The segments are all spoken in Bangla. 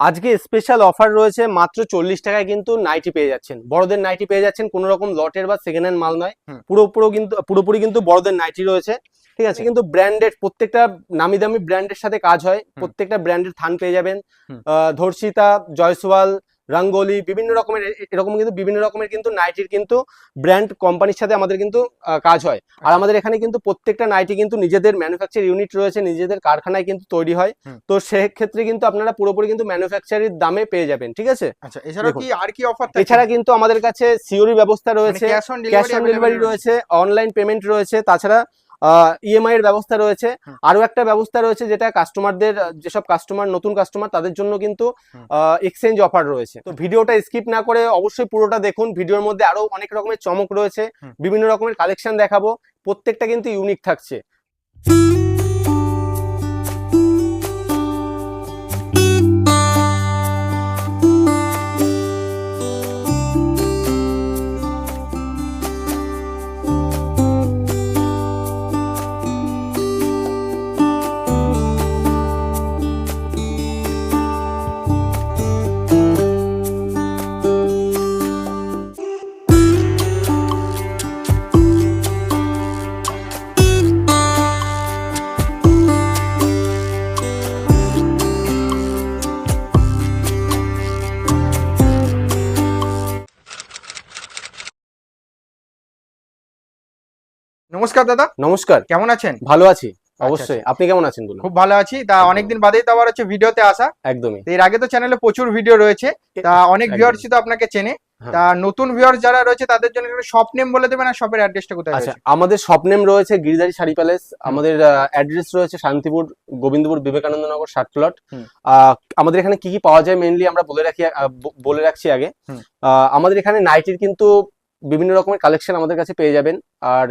আজকে স্পেশাল অফার রয়েছে মাত্র চল্লিশ টাকায় কিন্তু নাইটি পেয়ে যাচ্ছেন। বড়দের নাইটি পেয়ে যাচ্ছেন কোনো রকম লটের বা সেকেন্ড হ্যান্ড মাল নয়। হুম। পুরো পুরো কিন্তু পুরোপুরি কিন্তু বড়দের নাইটি রয়েছে। ঠিক আছে? কিন্তু ব্র্যান্ডেড প্রত্যেকটা নামি দামি ব্র্যান্ডের সাথে কাজ হয়। প্রত্যেকটা ব্র্যান্ডের থান পেয়ে যাবেন। আহ, ধর্ষিতা জয়সওয়াল রঙ্গোলি বিভিন্ন রকমের এরকম কিন্তু বিভিন্ন রকমের কিন্তু নাইটির কিন্তু ব্র্যান্ড কোম্পানির সাথে আমাদের কিন্তু কাজ হয়। আর আমাদের এখানে কিন্তু প্রত্যেকটা নাইটি কিন্তু নিজেদের ম্যানুফ্যাকচার ইউনিট রয়েছে নিজেদের কারখানায় কিন্তু তৈরি হয়। তো সেক্ষেত্রে কিন্তু আপনারা পুরোপুরি কিন্তু ম্যানুফ্যাকচারের দামে পেয়ে যাবেন ঠিক আছে? আচ্ছা দেখুন। কি আর কি অফার এছাড়া কিন্তু আমাদের কাছে সিওরি ব্যবস্থা রয়েছে ক্যাশ অন ডেলিভারি রয়েছে অনলাইন পেমেন্ট রয়েছে তাছাড়া ইএমআই এর ব্যবস্থা রয়েছে। আরও একটা ব্যবস্থা রয়েছে যেটা কাস্টমারদের যেসব কাস্টমার নতুন কাস্টমার তাদের জন্য কিন্তু। এক্সচেঞ্জ অফার রয়েছে। তো ভিডিওটা স্কিপ না করে অবশ্যই পুরোটা দেখুন। ভিডিওর মধ্যে আরও অনেক রকমের চমক রয়েছে। বিভিন্ন রকমের কালেকশন দেখাবো। প্রত্যেকটা কিন্তু ইউনিক থাকছে। নমস্কার দাদা। নমস্কার। কেমন আছেন? ভালো আছি। অবশ্যই। আপনি কেমন আছেন বলুন? খুব ভালো আছি। তা অনেকদিন বাদেই তো আবার হচ্ছে ভিডিওতে আসা। একদমই। এর আগে তো চ্যানেলে প্রচুর ভিডিও রয়েছে। তা অনেক। ভিউয়ার্স তো আপনাকে চেনে। হ্যাঁ। তা নতুন ভিউয়ার্স যারা রয়েছে তাদের জন্য একটা শপ নেম বলে দেবেন আর শপের অ্যাড্রেসটা কোথায় আচ্ছা আমাদের স্বপ্নেম রয়েছে গিরিধারী শাড়ি প্যালেস আমাদের অ্যাড্রেস রয়েছে শান্তিপুর গোবিন্দপুর বিবেকানন্দ নগর ষাট প্লট। আমাদের এখানে কি কি পাওয়া যায় মেইনলি আমরা বলে রাখি বলে রাখছি আগে। আহ, আমাদের এখানে নাইটির কিন্তু বিভিন্ন রকমের কালেকশন আমাদের কাছে পেয়ে যাবেন। আর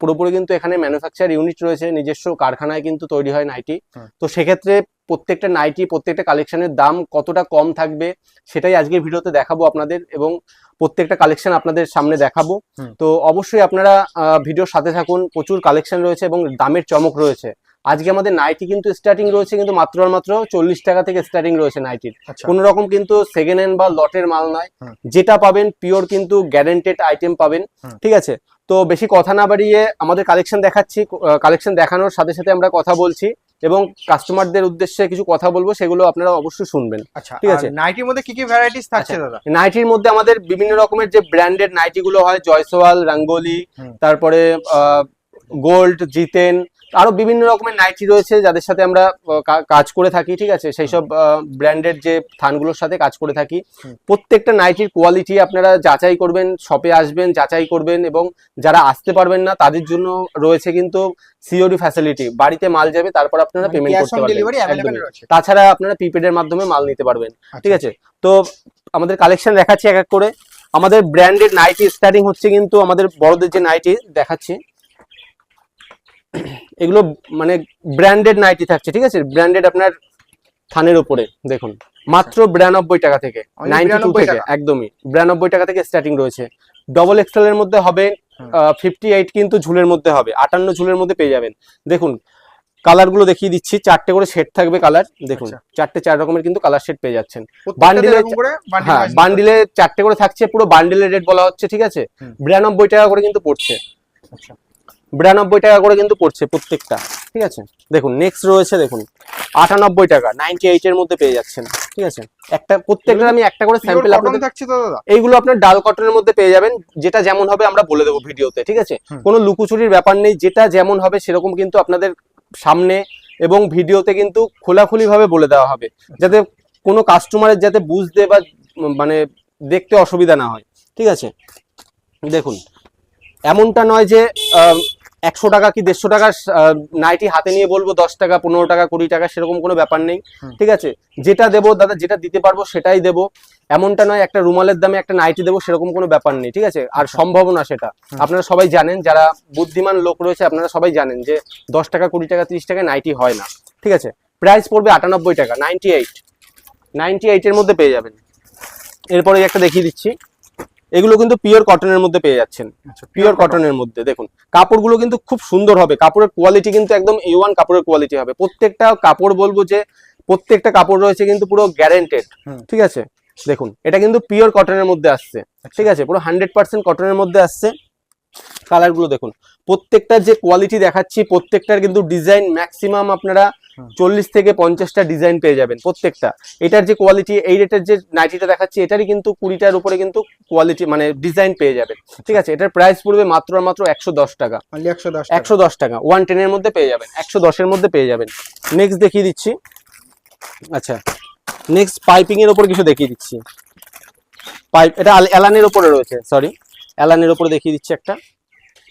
পুরোপুরি কিন্তু এখানে ম্যানুফ্যাকচার ইউনিট রয়েছে নিজস্ব কারখানায় কিন্তু তৈরি হয় নাইটি তো সেক্ষেত্রে প্রত্যেকটা নাইটি প্রত্যেকটা কালেকশনের দাম কতটা কম থাকবে সেটাই আজকের ভিডিওতে দেখাবো আপনাদের এবং প্রত্যেকটা কালেকশন আপনাদের সামনে দেখাবো। তো অবশ্যই আপনারা ভিডিওর সাথে থাকুন প্রচুর কালেকশন রয়েছে এবং দামের চমক রয়েছে। আজকে আমাদের নাইটি কিন্তু স্টার্টিং রয়েছে কিন্তু মাত্র আর মাত্র চল্লিশ টাকা থেকে স্টার্টিং রয়েছে নাইটির আচ্ছা। কোন রকম কিন্তু সেকেন্ড হ্যান্ড বা লটের মাল নয়। যেটা পাবেন পিওর কিন্তু গ্যারেন্টেড আইটেম পাবেন। ঠিক আছে? তো বেশি কথা না বাড়িয়ে আমাদের কালেকশন দেখাচ্ছি কালেকশন দেখানোর সাথে সাথে আমরা কথা বলছি এবং কাস্টমারদের উদ্দেশ্যে কিছু কথা বলব সেগুলো আপনারা অবশ্যই শুনবেন আচ্ছা ঠিক আছে। নাইটির মধ্যে কি কি ভ্যারাইটিস থাকছে আচ্ছা। দাদা নাইটির মধ্যে আমাদের বিভিন্ন রকমের যে ব্র্যান্ডেড নাইটিগুলো হয় জয়সওয়াল রাঙ্গোলি তারপরে গোল্ড জিতেন আরও বিভিন্ন রকমের নাইটি রয়েছে যাদের সাথে আমরা কাজ করে থাকি ঠিক আছে? সেই সব ব্র্যান্ডের যে থানগুলোর সাথে কাজ করে থাকি। প্রত্যেকটা নাইটির কোয়ালিটি আপনারা যাচাই করবেন শপে আসবেন যাচাই করবেন এবং যারা আসতে পারবেন না তাদের জন্য রয়েছে কিন্তু সিওরি ফ্যাসিলিটি বাড়িতে মাল যাবে তারপর আপনারা পেমেন্ট করতে পারবেন। তাছাড়া আপনারা প্রিপেডের মাধ্যমে মাল নিতে পারবেন ঠিক আচ্ছা। আছে? তো আমাদের কালেকশন দেখাচ্ছি এক এক করে। আমাদের ব্র্যান্ডেড নাইটি স্টার্টিং হচ্ছে কিন্তু আমাদের বড়দের যে নাইটি দেখাচ্ছি। এগুলো মানে ব্র্যান্ডেড নাইটি থাকছে ঠিক আছে? ব্র্যান্ডেড আপনার থানের উপরে দেখুন। মাত্র বিরানব্বই টাকা থেকে নাইনটি টু থেকে একদমই। বিরানব্বই টাকা থেকে স্টার্টিং রয়েছে। ডবল এক্সেল এর মধ্যে হবে। ফিফটি এইট কিন্তু ঝুলের মধ্যে হবে আটান্ন ঝুলের মধ্যে পেয়ে যাবেন। দেখুন কালারগুলো দেখিয়ে দিচ্ছি চারটে করে সেট থাকবে কালার দেখুন আচ্ছা। চারটে চার রকমের কিন্তু কালার সেট পেয়ে যাচ্ছেন। বান্ডিল হ্যাঁ বান্ডিলে চারটে করে থাকছে পুরো বান্ডিলের রেট বলা হচ্ছে ঠিক আছে? বিরানব্বই টাকা করে কিন্তু পড়ছে। আচ্ছা। বিরানব্বই টাকা করে কিন্তু পড়ছে প্রত্যেকটা ঠিক আছে? দেখুন নেক্সট রয়েছে দেখুন আটানব্বই টাকা নাইনটি এইট এর মধ্যে পেয়ে যাচ্ছেন ঠিক আছে? একটা প্রত্যেকটা আমি একটা করে স্যাম্পল আপনাদের থাকছে দাদা? এইগুলো আপনার ডাল কটনের মধ্যে পেয়ে যাবেন যেটা যেমন হবে আমরা বলে দেবো ভিডিওতে ঠিক আছে? কোনো লুকোচুরির ব্যাপার নেই যেটা যেমন হবে সেরকম কিন্তু আপনাদের সামনে এবং ভিডিওতে কিন্তু খোলাখুলি ভাবে বলে দেওয়া হবে যাতে কোনো কাস্টমারের যাতে বুঝতে বা মানে দেখতে অসুবিধা না হয় ঠিক আছে? দেখুন এমনটা নয় যে একশো টাকা কি দেড়শো টাকা নাইটি হাতে নিয়ে বলব দশ টাকা পনেরো টাকা কুড়ি টাকা সেরকম কোনো ব্যাপার নেই। ঠিক আছে? যেটা দেবো দাদা যেটা দিতে পারব সেটাই দেবো। এমনটা নয় একটা রুমালের দামে একটা নাইটি দেবো সেরকম কোনো ব্যাপার নেই ঠিক আছে? আর সম্ভব না সেটা। আপনারা সবাই জানেন যারা বুদ্ধিমান লোক রয়েছে আপনারা সবাই জানেন যে দশ টাকা কুড়ি টাকা ত্রিশ টাকা নাইটি হয় না। ঠিক আছে? প্রাইস পড়বে আটানব্বই টাকা নাইনটি এইট নাইনটি এইটের মধ্যে পেয়ে যাবেন। এরপরে একটা দেখিয়ে দিচ্ছি। এগুলো কিন্তু পিওর কটনের মধ্যে পেয়ে যাচ্ছেন। আচ্ছা, পিওর কটনের মধ্যে দেখুন। কাপড়গুলো কিন্তু খুব সুন্দর হবে। কাপড়ের কোয়ালিটি কিন্তু একদম এ ওয়ান কাপড়ের কোয়ালিটি হবে। প্রত্যেকটা কাপড় বলব যে প্রত্যেকটা কাপড় রয়েছে কিন্তু পুরো গ্যারেন্টেড ঠিক আছে? দেখুন এটা কিন্তু পিওর কটনের মধ্যে আসছে ঠিক আছে? পুরো হান্ড্রেড পার্সেন্ট কটনের মধ্যে আসছে। কালারগুলো দেখুন। প্রত্যেকটার যে কোয়ালিটি দেখাচ্ছি প্রত্যেকটার কিন্তু ডিজাইন ম্যাক্সিমাম আপনারা চল্লিশ থেকে পঞ্চাশটা ডিজাইন পেয়ে যাবেন প্রত্যেকটা। এটার যে কোয়ালিটি এই রেটের যে নাইটিটা দেখাচ্ছি এটারই কিন্তু কুড়িটার উপরে কিন্তু কোয়ালিটি মানে ডিজাইন পেয়ে যাবেন। ঠিক আছে? এটার প্রাইস পড়বে মাত্র আর মাত্র একশো দশ টাকা। একশো দশ টাকা। ওয়ান টেনের মধ্যে পেয়ে যাবেন। একশো দশের মধ্যে পেয়ে যাবেন। নেক্সট দেখিয়ে দিচ্ছি। আচ্ছা। নেক্সট পাইপিং এর উপর কিছু দেখিয়ে দিচ্ছি। পাইপ এটা অ্যালানের উপরে রয়েছে সরি অ্যালানের ওপরে দেখিয়ে দিচ্ছি একটা।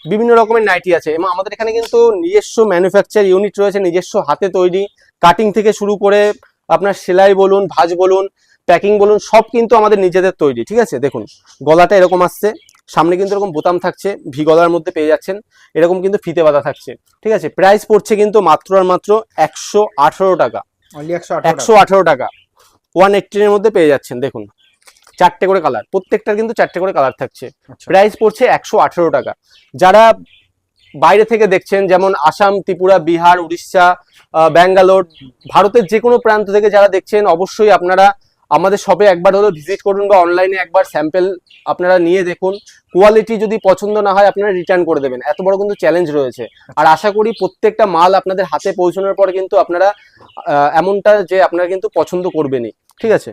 বিভিন্ন রকমের নাইটি আছে এবং আমাদের এখানে কিন্তু নিজস্ব ম্যানুফ্যাকচার ইউনিট রয়েছে নিজস্ব হাতে তৈরি। কাটিং থেকে শুরু করে আপনার সেলাই বলুন ভাজ বলুন প্যাকিং বলুন সব কিন্তু আমাদের নিজেদের তৈরি ঠিক আছে? দেখুন গলাটা এরকম আসছে সামনে কিন্তু এরকম বোতাম থাকছে ভি গলার মধ্যে পেয়ে যাচ্ছেন এরকম কিন্তু ফিতে বাঁধা থাকছে ঠিক আছে? প্রাইস পড়ছে কিন্তু মাত্র আর মাত্র একশো আঠারো টাকা। একশো আঠারো টাকা। ওয়ান এইটিনের মধ্যে পেয়ে যাচ্ছেন দেখুন। চারটে করে কালার প্রত্যেকটার কিন্তু চারটে করে কালার থাকছে। আচ্ছা। প্রাইস পড়ছে একশো আঠারো টাকা। যারা বাইরে থেকে দেখছেন যেমন আসাম ত্রিপুরা বিহার উড়িষ্যা ব্যাঙ্গালোর ভারতের যে কোনো প্রান্ত থেকে যারা দেখছেন অবশ্যই আপনারা আমাদের শপে একবার হলেও ভিজিট করুন বা অনলাইনে একবার স্যাম্পেল আপনারা নিয়ে দেখুন। কোয়ালিটি যদি পছন্দ না হয় আপনারা রিটার্ন করে দেবেন। এত বড় কিন্তু চ্যালেঞ্জ রয়েছে। আর আশা করি প্রত্যেকটা মাল আপনাদের হাতে পৌঁছানোর পর কিন্তু আপনারা এমনটা যে আপনারা কিন্তু পছন্দ করবেনই। ঠিক আছে?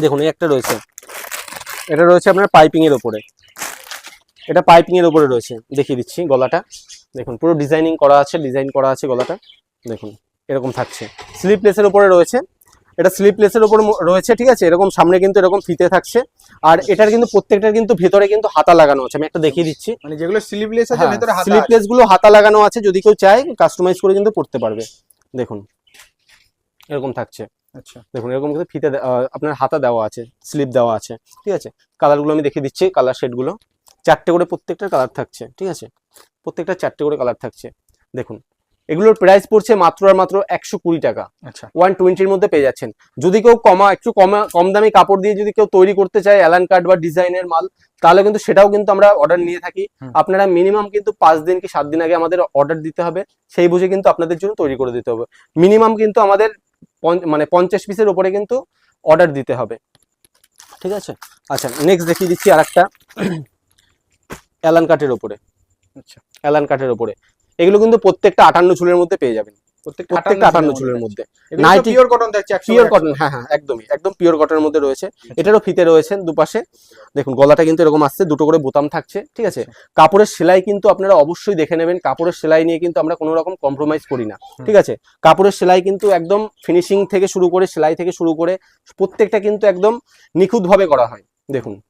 দেখুন এই একটা রয়েছে। এটা রয়েছে আপনার পাইপিং এর উপরে। এটা পাইপিং এর উপরে রয়েছে। দেখিয়ে দিচ্ছি গলাটা। দেখুন পুরো ডিজাইনিং করা আছে ডিজাইন করা আছে গলাটা। দেখুন এরকম থাকছে। স্লিপলেসের উপরে রয়েছে। এটা স্লিপলেসের উপর ম- রয়েছে ঠিক আছে? এরকম সামনে কিন্তু এরকম ফিতে থাকছে। আর এটার কিন্তু প্রত্যেকটার কিন্তু ভেতরে কিন্তু হাতা লাগানো আছে। আমি একটা দেখিয়ে দিচ্ছি। মানে যেগুলো স্লিপলেস আছে হ্যাঁ, ভেতরে হাতা স্লিপলেসগুলো হাতা লাগানো আছে। যদি কেউ চায় কাস্টমাইজ করে কিন্তু পড়তে পারবে। দেখুন এরকম থাকছে। আচ্ছা। দেখুন এরকম কিন্তু ফিতে আপনার হাতা দেওয়া আছে স্লিপ দেওয়া আছে ঠিক আছে? কালারগুলো আমি দেখে দিচ্ছি কালার শেডগুলো। চারটে করে প্রত্যেকটা কালার থাকছে ঠিক আছে? প্রত্যেকটা চারটে করে কালার থাকছে। দেখুন এগুলোর প্রাইস পড়ছে মাত্র আর মাত্র একশো কুড়ি টাকা। আচ্ছা। ওয়ান টোয়েন্টির মধ্যে পেয়ে যাচ্ছেন। যদি কেউ কমা একটু কমা কম দামি কাপড় দিয়ে যদি কেউ তৈরি করতে চায় অ্যালান কার্ড বা ডিজাইনের মাল তাহলে কিন্তু সেটাও কিন্তু আমরা অর্ডার নিয়ে থাকি। আপনারা মিনিমাম কিন্তু পাঁচ দিন কি সাত দিন আগে আমাদের অর্ডার দিতে হবে। সেই বুঝে কিন্তু আপনাদের জন্য তৈরি করে দিতে হবে। মিনিমাম কিন্তু আমাদের মানে পঞ্চাশ পিসের উপরে কিন্তু অর্ডার দিতে হবে। ঠিক আছে? আচ্ছা নেক্সট দেখিয়ে দিচ্ছি আর একটা অ্যালান কাঠের উপরে। আচ্ছা। অ্যালান কাঠের উপরে। এগুলো কিন্তু প্রত্যেকটা আটান্ন চুলের মধ্যে পেয়ে যাবেন। প্রত্যেকটা আটান্ন চুলের মধ্যে। নাইটি- পিওর কটন থাকছে পিওর কটন হ্যাঁ হ্যাঁ একদমই একদম পিওর কটনের মধ্যে রয়েছে। আচ্ছা। এটারও ফিতে রয়েছে দুপাশে। দেখুন গলাটা কিন্তু এরকম আসছে দুটো করে বোতাম থাকছে ঠিক আছে? কাপড়ের সেলাই কিন্তু আপনারা অবশ্যই দেখে নেবেন। কাপড়ের সেলাই নিয়ে কিন্তু আমরা কোনো রকম কম্প্রোমাইজ করি না ঠিক আছে? কাপড়ের সেলাই কিন্তু একদম ফিনিশিং থেকে শুরু করে সেলাই থেকে শুরু করে প্রত্যেকটা কিন্তু একদম নিখুঁতভাবে করা হয়। দেখুন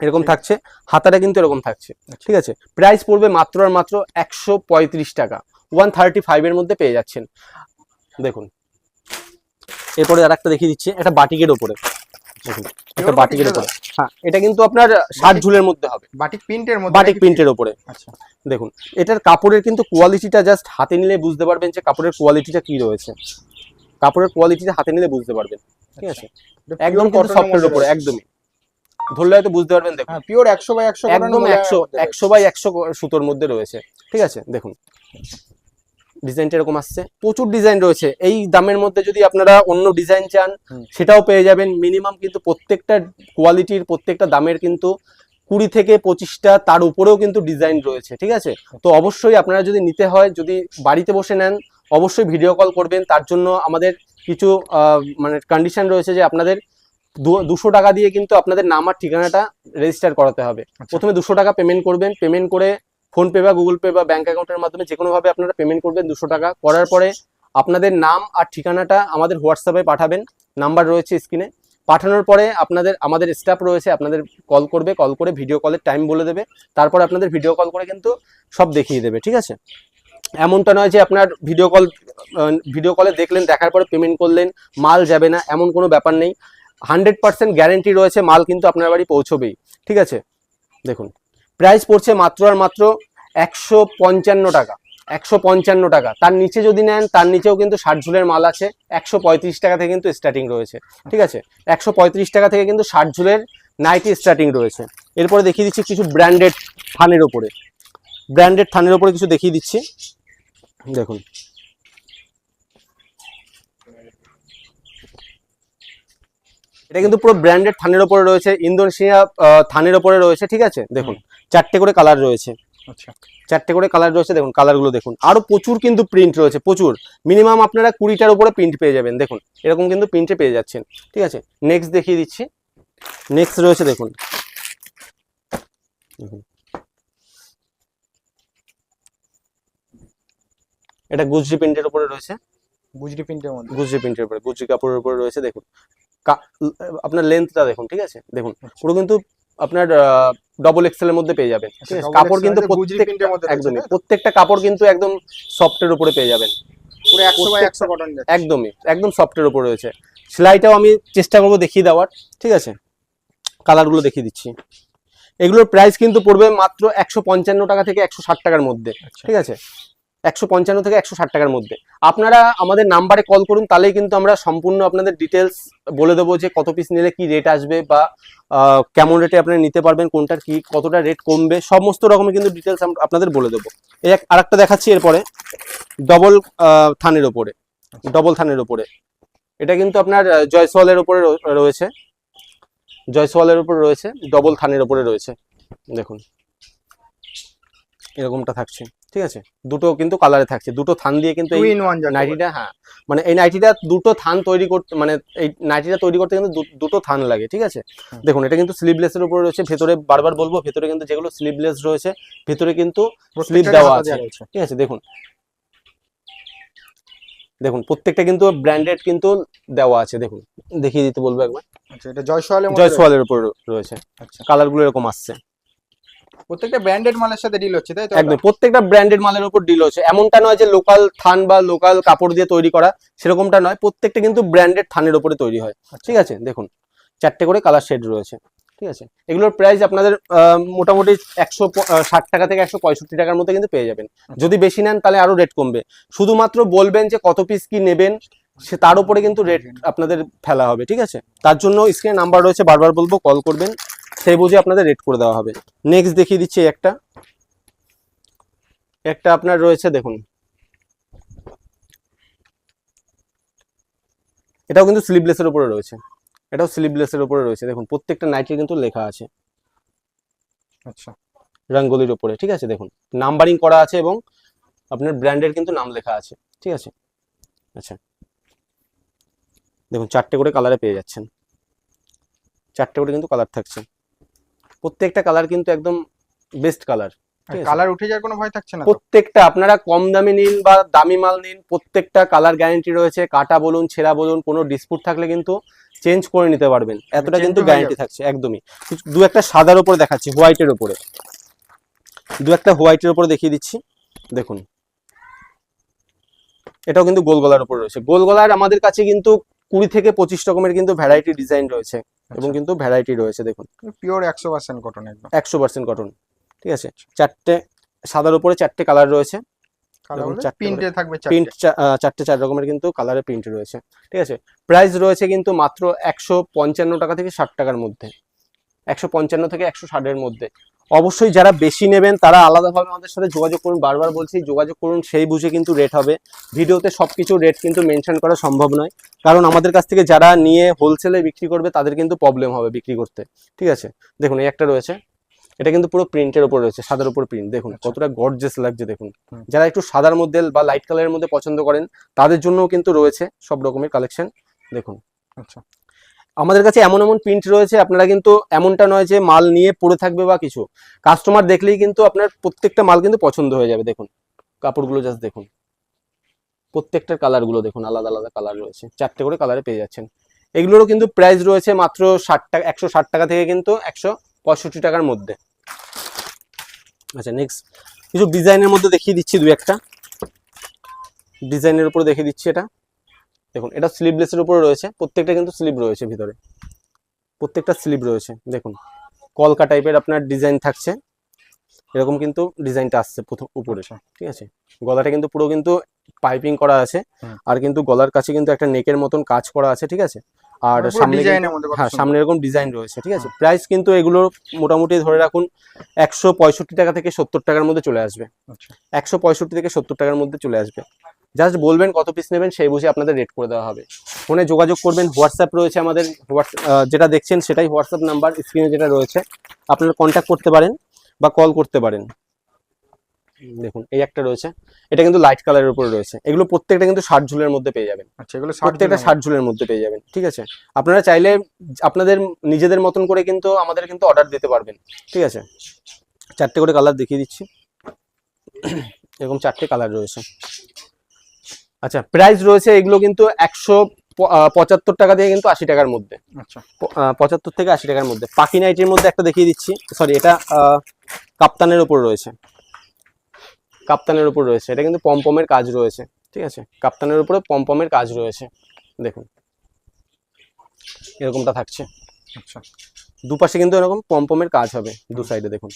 এরকম থাকছে হাতাটা কিন্তু এরকম থাকছে আচ্ছা। ঠিক আছে? প্রাইস পড়বে মাত্র আর মাত্র একশো পঁয়ত্রিশ টাকা। ওয়ান থার্টি ফাইভের মধ্যে পেয়ে যাচ্ছেন। দেখুন। এরপরে আর একটা দেখিয়ে দিচ্ছি একটা বাটিকের ওপরে। দেখুন একটা বাটিকের ওপরে। হ্যাঁ এটা কিন্তু আপনার ষাট ঝুলের মধ্যে হবে। বাটিক প্রিন্টের মধ্যে বাটিক প্রিন্টের ওপরে। আচ্ছা। দেখুন এটার কাপড়ের কিন্তু কোয়ালিটিটা জাস্ট হাতে নিলে বুঝতে পারবেন যে কাপড়ের কোয়ালিটিটা কি রয়েছে। কাপড়ের কোয়ালিটিটা হাতে নিলে বুঝতে পারবেন। ঠিক আছে? একদম সফটের উপরে একদমই। ধরলে হয়তো বুঝতে পারবেন দেখুন। হ্যাঁ পিওর একশো বাই একশো একদম একশো একশো বাই একশো সুতোর মধ্যে রয়েছে। ঠিক আছে? দেখুন। ডিজাইনটা এরকম আসছে। প্রচুর ডিজাইন রয়েছে। এই দামের মধ্যে যদি আপনারা অন্য ডিজাইন চান সেটাও পেয়ে যাবেন। মিনিমাম কিন্তু প্রত্যেকটা কোয়ালিটির প্রত্যেকটা দামের কিন্তু কুড়ি থেকে পঁচিশটা তার উপরেও কিন্তু ডিজাইন রয়েছে ঠিক আছে? তো অবশ্যই আপনারা যদি নিতে হয় যদি বাড়িতে বসে নেন অবশ্যই ভিডিও কল করবেন। তার জন্য আমাদের কিছু মানে কন্ডিশন রয়েছে যে আপনাদের দুশো টাকা দিয়ে কিন্তু আপনাদের নাম আর ঠিকানাটা রেজিস্টার করাতে হবে। আচ্ছা। প্রথমে দুশো টাকা পেমেন্ট করবেন। পেমেন্ট করে ফোন পে বা গুগল পে বা ব্যাঙ্ক অ্যাকাউন্টের মাধ্যমে যে কোনোভাবে আপনারা পেমেন্ট করবেন দুশো টাকা। করার পরে আপনাদের নাম আর ঠিকানাটা আমাদের হোয়াটসঅ্যাপে পাঠাবেন। নাম্বার রয়েছে স্ক্রিনে পাঠানোর পরে আপনাদের, আমাদের স্টাফ রয়েছে, আপনাদের কল করবে কল করে ভিডিও কলের টাইম বলে দেবে। তারপর আপনাদের ভিডিও কল করে কিন্তু সব দেখিয়ে দেবে, ঠিক আছে? এমনটা নয় যে আপনার ভিডিও কল ভিডিও কলে দেখলেন, দেখার পরে পেমেন্ট করলেন, মাল যাবে না, এমন কোনো ব্যাপার নেই। হান্ড্রেড পার্সেন্ট গ্যারেন্টি রয়েছে, মাল কিন্তু আপনার বাড়ি পৌঁছবেই, ঠিক আছে? দেখুন। প্রাইস পড়ছে মাত্র আর মাত্র একশো পঞ্চান্ন টাকা, একশো পঞ্চান্ন টাকা। তার নিচে যদি নেন, তার নিচেও কিন্তু ষাট ঝুলের মাল আছে, একশো পঁয়ত্রিশ টাকা থেকে কিন্তু স্টার্টিং রয়েছে, ঠিক আছে? একশো পঁয়ত্রিশ টাকা থেকে কিন্তু ষাট ঝুলের নাইটি স্টার্টিং রয়েছে। এরপরে দেখিয়ে দিচ্ছি কিছু ব্র্যান্ডেড থানের ওপরে ব্র্যান্ডেড থানের ওপরে কিছু দেখিয়ে দিচ্ছি। দেখুন। এটা কিন্তু পুরো ব্র্যান্ডেড থানের ওপরে রয়েছে, ইন্দোনেশিয়া থানের ওপরে রয়েছে, ঠিক আছে? দেখুন। চারটে করে কালার রয়েছে। আচ্ছা। চারটে করে কালার রয়েছে দেখুন কালারগুলো দেখুন। আরও প্রচুর কিন্তু প্রিন্ট রয়েছে প্রচুর। মিনিমাম আপনারা কুড়িটার উপরে প্রিন্ট পেয়ে যাবেন দেখুন। এরকম কিন্তু প্রিন্টে পেয়ে যাচ্ছেন ঠিক আছে? নেক্সট দেখিয়ে দিচ্ছি। নেক্সট রয়েছে দেখুন। দেখুন। এটা গুজরি প্রিন্টের উপরে রয়েছে। গুজরি প্রিন্টের মধ্যে। গুজরি প্রিন্টের উপরে গুজরি কাপড়ের উপরে রয়েছে দেখুন। আপনার লেন্থটা দেখুন ঠিক আছে? দেখুন পুরো কিন্তু আপনার ডবল এক্সেল এর মধ্যে পেয়ে যাবেন। double কাপড় কিন্তু রয়েছে, একদমই প্রত্যেকটা কাপড় কিন্তু একদম সফটের উপরে পেয়ে যাবেন। একদমই একদম সফটের উপরে রয়েছে। সেলাইটাও আমি চেষ্টা করব দেখিয়ে দেওয়ার ঠিক আছে? কালারগুলো দেখিয়ে দিচ্ছি। এগুলোর প্রাইস কিন্তু পড়বে মাত্র একশো পঞ্চান্ন টাকা থেকে একশো ষাট টাকার মধ্যে ঠিক আছে? একশো পঞ্চান্ন থেকে একশো ষাট টাকার মধ্যে। আপনারা আমাদের নাম্বারে কল করুন তাহলেই কিন্তু আমরা সম্পূর্ণ আপনাদের ডিটেলস বলে দেবো যে কত পিস নিলে কি রেট আসবে বা কেমন রেটে আপনারা নিতে পারবেন কোনটার কি কতটা রেট কমবে সমস্ত রকমের কিন্তু ডিটেলস আপনাদের বলে দেবো। এই এক আরেকটা দেখাচ্ছি এরপরে। ডবল থানের ওপরে। ডবল থানের ওপরে। এটা কিন্তু আপনার জয়সওয়ালের ওপরে রয়েছে। জয়সওয়ালের ওপরে রয়েছে ডবল থানের ওপরে রয়েছে। দেখুন। এরকমটা থাকছে। ঠিক আছে? দুটো কিন্তু কালারে থাকছে। দুটো থান দিয়ে কিন্তু এই নাইটিটা হ্যাঁ। মানে এই নাইটিটা দুটো থান তৈরি করতে মানে এই নাইটিটা তৈরি করতে কিন্তু দুটো থান লাগে ঠিক আছে? দেখুন এটা কিন্তু স্লিভলেসের উপরে রয়েছে। ভেতরে বারবার বলব ভেতরে কিন্তু যেগুলো স্লিভলেস রয়েছে ভেতরে কিন্তু স্লিভ দেওয়া আছে। ঠিক আছে দেখুন। দেখুন প্রত্যেকটা কিন্তু ব্র্যান্ডেড কিন্তু দেওয়া আছে দেখুন। দেখিয়ে দিতে বলব একবার। আচ্ছা এটা জয়সওয়ালের জয়সওয়ালের উপর রয়েছে। আচ্ছা। কালারগুলো এরকম আসছে। প্রত্যেকটা ব্র্যান্ডেড মালের সাথে ডিল হচ্ছে তাই তো? একদম প্রত্যেকটা ব্র্যান্ডেড মালের উপর ডিল হচ্ছে। এমনটা নয় যে লোকাল থান বা লোকাল কাপড় দিয়ে তৈরি করা সেরকমটা নয়। প্রত্যেকটা কিন্তু ব্র্যান্ডেড থানের উপরে তৈরি হয়। ঠিক আছে? দেখুন চারটে করে কালার শেড রয়েছে। ঠিক আছে? এগুলোর প্রাইস আপনাদের মোটামুটি একশো ষাট টাকা থেকে একশো পঁয়ষট্টি টাকার মধ্যে কিন্তু পেয়ে যাবেন। যদি বেশি নেন তাহলে আরও রেট কমবে। শুধুমাত্র বলবেন যে কত পিস কি নেবেন সে তার উপরে কিন্তু রেট আপনাদের ফেলা হবে। ঠিক আছে? তার জন্য স্ক্রিনে নাম্বার রয়েছে বারবার বলব কল করবেন। সেই বুঝে আপনাদের রেট করে দেওয়া হবে। নেক্সট দেখিয়ে দিচ্ছি একটা। একটা আপনার রয়েছে দেখুন। এটাও কিন্তু স্লিভলেসের উপরে রয়েছে। এটাও স্লিভলেসের উপরে রয়েছে। দেখুন প্রত্যেকটা নাইটের কিন্তু লেখা আছে। আচ্ছা। রঙ্গোলির উপরে ঠিক আছে? দেখুন নাম্বারিং করা আছে এবং আপনার ব্র্যান্ডের কিন্তু নাম লেখা আছে ঠিক আছে? আচ্ছা। দেখুন চারটে করে কালারে পেয়ে যাচ্ছেন। চারটে করে কিন্তু কালার থাকছে। প্রত্যেকটা কালার কিন্তু একদম বেস্ট কালার কালার উঠে যাওয়ার কোনো ভয় থাকছে না প্রত্যেকটা আপনারা কম দামে নিন বা দামি মাল নিন প্রত্যেকটা কালার গ্যারান্টি রয়েছে কাটা বলুন ছেঁড়া বলুন কোনো ডিসপুট থাকলে কিন্তু চেঞ্জ করে নিতে পারবেন। এতটা কিন্তু গ্যারান্টি থাকছে একদমই। দু একটা সাদার উপরে দেখাচ্ছি হোয়াইটের উপরে। দু একটা হোয়াইটের উপরে দেখিয়ে দিচ্ছি দেখুন। এটাও কিন্তু গোল গলার উপরে রয়েছে। গোল গলার আমাদের কাছে কিন্তু কুড়ি থেকে পঁচিশ রকমের কিন্তু ভ্যারাইটি ডিজাইন রয়েছে। এবং কিন্তু ভ্যারাইটি রয়েছে দেখুন। পিওর একশো পার্সেন্ট কটন একদম। একশো পার্সেন্ট কটন ঠিক আছে? চারটে সাদার উপরে চারটে কালার রয়েছে। প্রিন্টে থাকবে প্রিন্ট চারটে চারটে। চার রকমের কিন্তু কালারে প্রিন্ট রয়েছে ঠিক আছে? প্রাইস রয়েছে কিন্তু মাত্র একশো পঞ্চান্ন টাকা থেকে ষাট টাকার মধ্যে। একশো পঞ্চান্ন থেকে একশো ষাটের মধ্যে। অবশ্যই যারা বেশি নেবেন তারা আলাদাভাবে আমাদের সাথে যোগাযোগ করুন। বারবার বলছি যোগাযোগ করুন সেই বুঝে কিন্তু রেট হবে। ভিডিওতে সবকিছু রেট কিন্তু মেনশন করা সম্ভব নয়। কারণ আমাদের কাছ থেকে যারা নিয়ে হোলসেলে বিক্রি করবে তাদের কিন্তু প্রবলেম হবে বিক্রি করতে। ঠিক আছে? দেখুন এই একটা রয়েছে। এটা কিন্তু পুরো প্রিন্টের উপর রয়েছে সাদার উপর প্রিন্ট দেখুন আচ্ছা। কতটা গর্জেস লাগছে দেখুন। যারা একটু সাদার মধ্যে বা লাইট কালারের মধ্যে পছন্দ করেন তাদের জন্যও কিন্তু রয়েছে সব রকমের কালেকশন দেখুন। আচ্ছা। আমাদের কাছে এমন এমন প্রিন্ট রয়েছে, আপনারা কিন্তু এমনটা নয় যে মাল নিয়ে পড়ে থাকবে বা কিছু। কাস্টমার দেখলেই কিন্তু আপনার প্রত্যেকটা মাল কিন্তু পছন্দ হয়ে যাবে, দেখুন। কাপড়গুলো জাস্ট দেখুন। প্রত্যেকটার কালারগুলো দেখুন, আলাদা আলাদা কালার রয়েছে। চারটে করে কালারে পেয়ে যাচ্ছেন। এগুলোরও কিন্তু প্রাইস রয়েছে মাত্র ষাট টাকা, একশো ষাট টাকা থেকে কিন্তু একশো পঁয়ষট্টি টাকার মধ্যে। আচ্ছা নেক্সট কিছু ডিজাইনের মধ্যে দেখিয়ে দিচ্ছি দু একটা। ডিজাইনের উপর দেখিয়ে দিচ্ছি এটা। দেখুন এটা স্লিভলেসের উপরে রয়েছে প্রত্যেকটা কিন্তু স্লিভ রয়েছে ভিতরে। প্রত্যেকটা স্লিভ রয়েছে দেখুন। কলকা টাইপের আপনার ডিজাইন থাকছে এরকম কিন্তু ডিজাইনটা আসছে প্রথম উপরে আচ্ছা। ঠিক আছে? গলাটা কিন্তু পুরো কিন্তু পাইপিং করা আছে আর কিন্তু গলার কাছে কিন্তু একটা নেকের মতন কাজ করা আছে ঠিক আছে? আর সামনে মধ্যে কত হ্যাঁ সামনে এরকম ডিজাইন রয়েছে ঠিক আছে? প্রাইস কিন্তু এগুলো মোটামুটি ধরে রাখুন একশো পঁয়ষট্টি টাকা থেকে সত্তর টাকার মধ্যে চলে আসবে। আচ্ছা। একশো পঁয়ষট্টি থেকে সত্তর টাকার মধ্যে চলে আসবে। জাস্ট বলবেন কত পিস নেবেন সেই বুঝে আপনাদের রেট করে দেওয়া হবে। ফোনে যোগাযোগ করবেন হোয়াটসঅ্যাপ রয়েছে আমাদের যেটা দেখছেন সেটাই হোয়াটসঅ্যাপ নাম্বার স্ক্রিনে যেটা রয়েছে। আপনারা কন্ট্যাক্ট করতে পারেন বা কল করতে পারেন। দেখুন এই একটা রয়েছে। এটা কিন্তু লাইট কালারের উপরে রয়েছে। এগুলো প্রত্যেকটা কিন্তু ষাট ঝুলের মধ্যে পেয়ে যাবেন। আচ্ছা এগুলো প্রত্যেকটা ষাট ঝুলের মধ্যে পেয়ে যাবেন ঠিক আছে? আপনারা চাইলে আপনাদের নিজেদের মতন করে কিন্তু আমাদের কিন্তু অর্ডার দিতে পারবেন ঠিক আছে? চারটে করে কালার দেখিয়ে দিচ্ছি। এরকম চারটে কালার রয়েছে। আচ্ছা প্রাইস রয়েছে এগুলো কিন্তু একশো পঁচাত্তর টাকা থেকে কিন্তু আশি টাকার মধ্যে। আচ্ছা। পঁচাত্তর থেকে আশি টাকার মধ্যে। পাখি নাইটের মধ্যে একটা দেখিয়ে দিচ্ছি। সরি এটা কাপ্তানের উপর রয়েছে। কাপ্তানের উপর রয়েছে। এটা কিন্তু পমপমের কাজ রয়েছে। ঠিক আছে? কাপ্তানের উপরে পমপমের কাজ রয়েছে। দেখুন। এরকমটা থাকছে। আচ্ছা। দুপাশে কিন্তু এরকম পমপমের কাজ হবে। দু সাইডে দেখুন।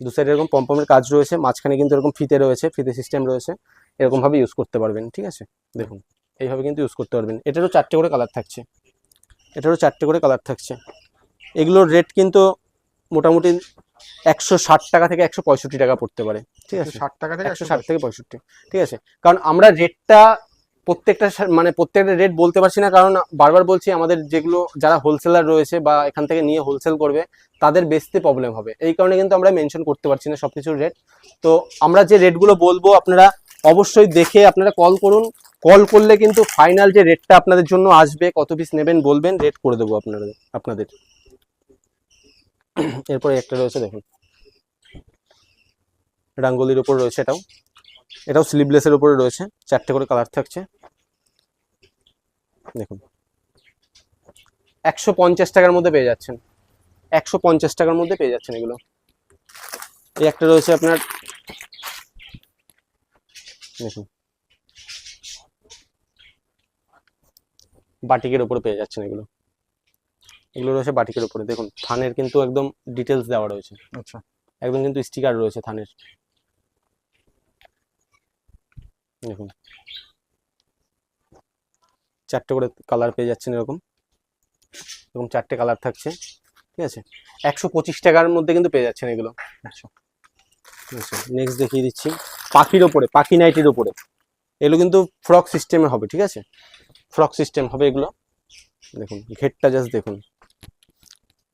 দু সাইডে এরকম পমপমের কাজ রয়েছে। মাঝখানে কিন্তু এরকম ফিতে রয়েছে ফিতে সিস্টেম রয়েছে। এরকম ভাবে ইউজ করতে পারবেন ঠিক আছে? দেখুন এইভাবে কিন্তু ইউজ করতে পারবেন। এটারও চারটে করে কালার থাকছে। এটারও চারটে করে কালার থাকছে। এগুলোর রেট কিন্তু মোটামুটি একশো ষাট টাকা থেকে একশো পঁয়ষট্টি টাকা পড়তে পারে ঠিক আছে? ষাট টাকা থেকে একশো ষাট থেকে পঁয়ষট্টি ঠিক আছে? কারণ আমরা রেটটা প্রত্যেকটা মানে প্রত্যেকটা রেট বলতে পারছি না কারণ বারবার বলছি আমাদের যেগুলো যারা হোলসেলার রয়েছে বা এখান থেকে নিয়ে হোলসেল করবে তাদের বেচতে প্রবলেম হবে। এই কারণে কিন্তু আমরা মেনশন করতে পারছি না সবকিছুর রেট তো আমরা যে রেটগুলো বলব আপনারা অবশ্যই দেখে আপনারা কল করুন। কল করলে কিন্তু ফাইনাল যে রেটটা আপনাদের জন্য আসবে, কত পিস নেবেন বলবেন রেট করে দেবো আপনাদের আপনাদের। এরপরে একটা রয়েছে, দেখুন। রাঙ্গোলির উপর রয়েছে এটাও। এটাও স্লিভলেসের উপরে রয়েছে, চারটে করে কালার থাকছে। দেখুন। একশো পঞ্চাশ টাকার মধ্যে পেয়ে যাচ্ছেন। একশো পঞ্চাশ টাকার মধ্যে পেয়ে যাচ্ছেন এগুলো। এই একটা রয়েছে আপনার দেখুন বাটিকের উপরে পেয়ে যাচ্ছেন এগুলো। এগুলো রয়েছে বাটিকের উপরে। দেখুন থানের কিন্তু একদম ডিটেলস দেওয়া রয়েছে। আচ্ছা। একদম কিন্তু স্টিকার রয়েছে থানের। দেখুন। চারটে করে কালার পেয়ে যাচ্ছেন এরকম। এরকম চারটে কালার থাকছে। ঠিক আছে? একশো পঁচিশ টাকার মধ্যে কিন্তু পেয়ে যাচ্ছেন এগুলো। আচ্ছা নেক্সট দেখিয়ে দিচ্ছি। পাখির ওপরে পাখি নাইটির ওপরে। এগুলো কিন্তু ফ্রক সিস্টেমে হবে ঠিক আছে? ফ্রক সিস্টেম হবে এগুলো। দেখুন ঘেরটা জাস্ট দেখুন।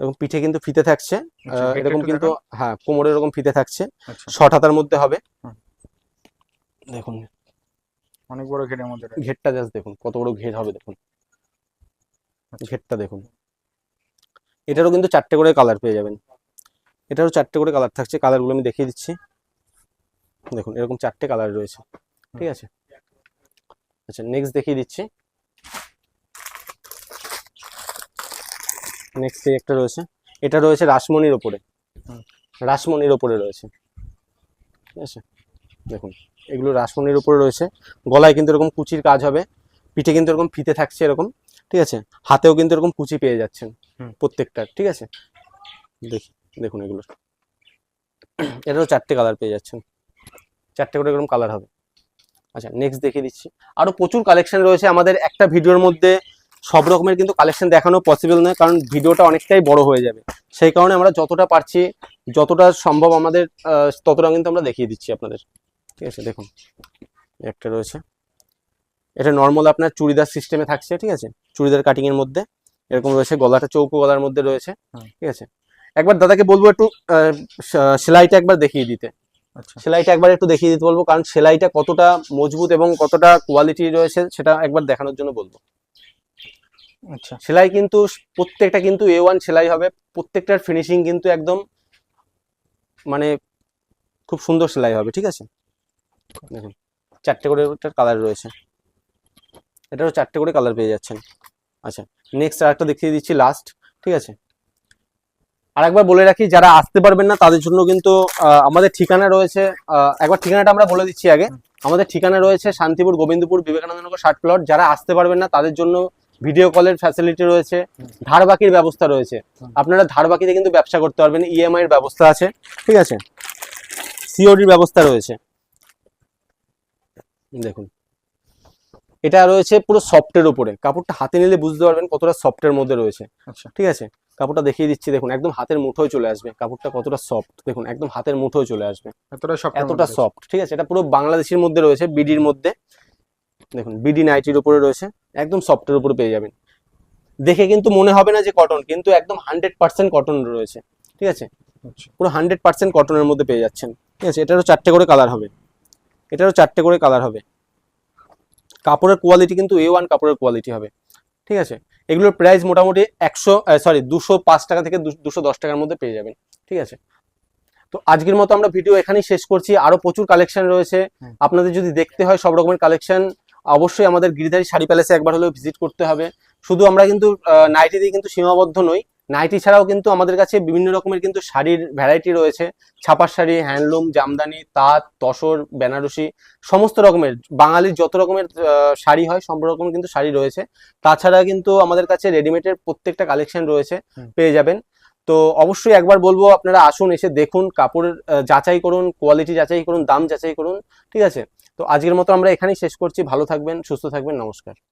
এরকম পিঠে কিন্তু ফিতে থাকছে। আচ্ছা, এরকম কিন্তু হ্যাঁ কোমরে এরকম ফিতে থাকছে। আচ্ছা। শর্ট হাতার মধ্যে হবে। দেখুন। অনেক বড় ঘেরের মধ্যে। ঘেরটা জাস্ট দেখুন কত বড় ঘের হবে দেখুন। আচ্ছা। ঘেরটা দেখুন। এটারও কিন্তু চারটে করে কালার পেয়ে যাবেন। এটারও চারটে করে কালার থাকছে কালারগুলো আমি দেখিয়ে দিচ্ছি। দেখুন এরকম চারটে কালার রয়েছে ঠিক আছে? আচ্ছা নেক্সট দেখিয়ে দিচ্ছি। নেক্সট একটা রয়েছে এটা রয়েছে রাসমণির ওপরে। রাসমণির ওপরে রয়েছে ঠিক আছে? দেখুন এগুলো রাসমণির ওপরে রয়েছে। গলায় কিন্তু এরকম কুচির কাজ হবে পিঠে কিন্তু এরকম ফিতে থাকছে এরকম ঠিক আছে? হাতেও কিন্তু এরকম কুচি পেয়ে যাচ্ছেন হুম। প্রত্যেকটার ঠিক আছে? দেখি। দেখুন এগুলো। এটারও চারটে কালার পেয়ে যাচ্ছেন। চারটে করে এরকম কালার হবে। আচ্ছা নেক্সট দেখিয়ে দিচ্ছি। আরও প্রচুর কালেকশন রয়েছে। আমাদের একটা ভিডিওর মধ্যে সব রকমের কিন্তু কালেকশন দেখানো পসিবল নয় কারণ ভিডিওটা অনেকটাই বড় হয়ে যাবে। সেই কারণে আমরা যতটা পারছি যতটা সম্ভব আমাদের ততটা কিন্তু আমরা দেখিয়ে দিচ্ছি আপনাদের। ঠিক আছে দেখুন। একটা রয়েছে। এটা নর্মাল আপনার চুড়িদার সিস্টেমে থাকছে ঠিক আছে? চুড়িদার কাটিং এর মধ্যে। এরকম রয়েছে গলাটা চৌকো গলার মধ্যে রয়েছে। ঠিক আছে? একবার দাদাকে বলব একটু সেলাইটা একবার দেখিয়ে দিতে। আচ্ছা। সেলাইটা একবার একটু দেখিয়ে দিতে বলব কারণ সেলাইটা কতটা মজবুত এবং কতটা কোয়ালিটি রয়েছে সেটা একবার দেখানোর জন্য বলব। আচ্ছা। সেলাই কিন্তু প্রত্যেকটা কিন্তু এ ওয়ান সেলাই হবে প্রত্যেকটার ফিনিশিং কিন্তু একদম মানে খুব সুন্দর সেলাই হবে ঠিক আছে? দেখুন চারটে করে কালার রয়েছে। এটারও চারটে করে কালার পেয়ে যাচ্ছেন। আচ্ছা নেক্সট আরেকটা দেখিয়ে দিচ্ছি লাস্ট ঠিক আছে? আরেকবার বলে রাখি যারা আসতে পারবেন না তাদের জন্য কিন্তু আমাদের ঠিকানা রয়েছে একবার ঠিকানাটা আমরা বলে দিচ্ছি আগে। আমাদের ঠিকানা রয়েছে শান্তিপুর গোবিন্দপুর বিবেকানন্দ নগর ষাট প্লট যারা আসতে পারবেন না তাদের জন্য ভিডিও কলের ফ্যাসিলিটি রয়েছে। ধার বাকির ব্যবস্থা রয়েছে। আপনারা ধার বাকিতে কিন্তু ব্যবসা করতে পারবেন ইএমআই এর ব্যবস্থা আছে ঠিক আছে? সিওডির ব্যবস্থা রয়েছে। দেখুন। এটা রয়েছে পুরো সফটের উপরে। কাপড়টা হাতে নিলে বুঝতে পারবেন কতটা সফটের মধ্যে রয়েছে। আচ্ছা। ঠিক আছে? কাপড়টা দেখিয়ে দিচ্ছি দেখুন একদম হাতের মুঠোয় চলে আসবে। কাপড়টা কতটা সফট দেখুন একদম হাতের মুঠোয় চলে আসবে। এতটা সফট ঠিক আছে? এটা পুরো বাংলাদেশের মধ্যে রয়েছে বিডির মধ্যে। দেখুন বিডি নাইটির উপরে রয়েছে একদম সফটের উপরে পেয়ে যাবেন। দেখে কিন্তু মনে হবে না যে কটন কিন্তু একদম হান্ড্রেড পার্সেন্ট কটন রয়েছে ঠিক আছে? আচ্ছা। পুরো হান্ড্রেড পার্সেন্ট কটনের মধ্যে পেয়ে যাচ্ছেন ঠিক আছে? এটারও চারটে করে কালার হবে। এটারও চারটে করে কালার হবে। কাপড়ের কোয়ালিটি কিন্তু এ ওয়ান কাপড়ের কোয়ালিটি হবে ঠিক আছে? এগুলোর প্রাইস মোটামুটি একশো সরি দুশো পাঁচ টাকা থেকে দুশো দশ টাকার মধ্যে পেয়ে যাবেন ঠিক আছে? তো আজকের মতো আমরা ভিডিও এখানেই শেষ করছি। আরও প্রচুর কালেকশন রয়েছে। আপনাদের যদি দেখতে হয় সব রকমের কালেকশন অবশ্যই আমাদের গিরিধারী শাড়ি প্যালেসে একবার হলেও ভিজিট করতে হবে। শুধু আমরা কিন্তু নাইটি দিয়ে কিন্তু সীমাবদ্ধ নই। নাইটি ছাড়াও কিন্তু আমাদের কাছে বিভিন্ন রকমের কিন্তু শাড়ির ভ্যারাইটি রয়েছে। ছাপার শাড়ি হ্যান্ডলুম জামদানি তাঁত তসর বেনারসি সমস্ত রকমের। বাঙালির যত রকমের শাড়ি হয় সব রকম কিন্তু শাড়ি রয়েছে। তাছাড়া কিন্তু আমাদের কাছে রেডিমেডের প্রত্যেকটা কালেকশন রয়েছে পেয়ে যাবেন। তো অবশ্যই একবার বলব আপনারা আসুন এসে দেখুন কাপড়ের যাচাই করুন কোয়ালিটি যাচাই করুন দাম যাচাই করুন ঠিক আছে? তো আজকের মতো আমরা এখানেই শেষ করছি। ভালো থাকবেন সুস্থ থাকবেন নমস্কার।